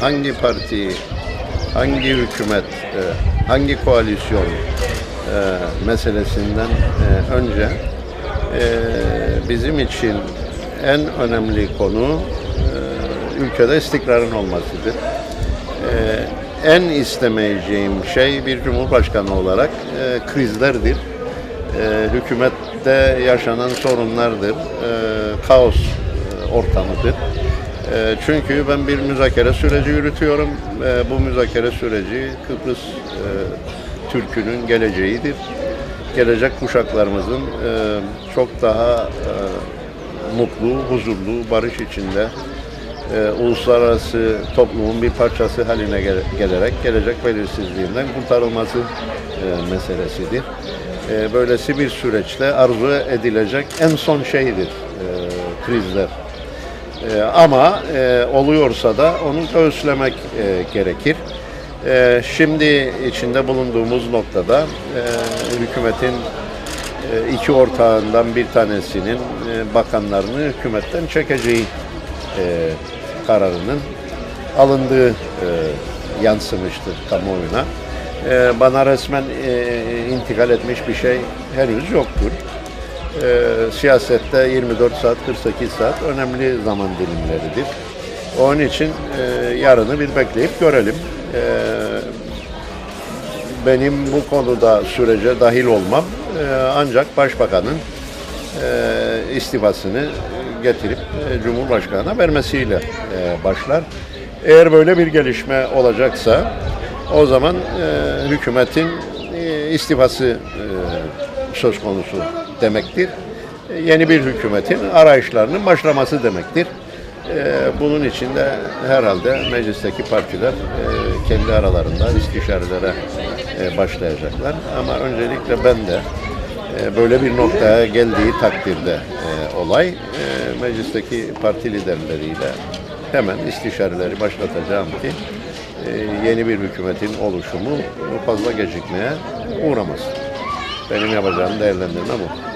hangi parti, hangi hükümet, e, hangi koalisyon e, meselesinden e, önce e, bizim için en önemli konu e, ülkede istikrarın olmasıdır. E, en istemeyeceğim şey bir cumhurbaşkanı olarak e, krizlerdir. E, hükümette yaşanan sorunlardır, e, kaos e, ortamıdır. E, çünkü ben bir müzakere süreci yürütüyorum. E, bu müzakere süreci Kıbrıs e, Türk'ünün geleceğidir. Gelecek kuşaklarımızın e, çok daha e, mutlu, huzurlu, barış içinde uluslararası toplumun bir parçası haline gel- gelerek gelecek belirsizliğinden kurtarılması meselesidir. Böylesi bir süreçte arzu edilecek en son şeydir krizler. E, ama e, oluyorsa da onu göğüslemek e, gerekir. E, şimdi içinde bulunduğumuz noktada e, hükümetin e, iki ortağından bir tanesinin e, bakanlarını hükümetten çekeceği e, kararının alındığı e, yansımıştır kamuoyuna. E, bana resmen e, intikal etmiş bir şey henüz yoktur. E, siyasette 24 saat, 48 saat önemli zaman dilimleridir. Onun için e, yarını bir bekleyip görelim. E, benim bu konuda sürece dahil olmam e, ancak başbakanın e, istifasını getirip e, Cumhurbaşkanı'na vermesiyle e, başlar. Eğer böyle bir gelişme olacaksa o zaman e, hükümetin e, istifası e, söz konusu demektir. Yeni bir hükümetin arayışlarının başlaması demektir. E, bunun için de herhalde meclisteki partiler e, kendi aralarında istişarelere e, başlayacaklar. Ama öncelikle ben de e, böyle bir noktaya geldiği takdirde olay meclisteki parti liderleriyle hemen istişareleri başlatacağım ki yeni bir hükümetin oluşumu fazla gecikmeye uğramasın. Benim yapacağım değerlendirme bu.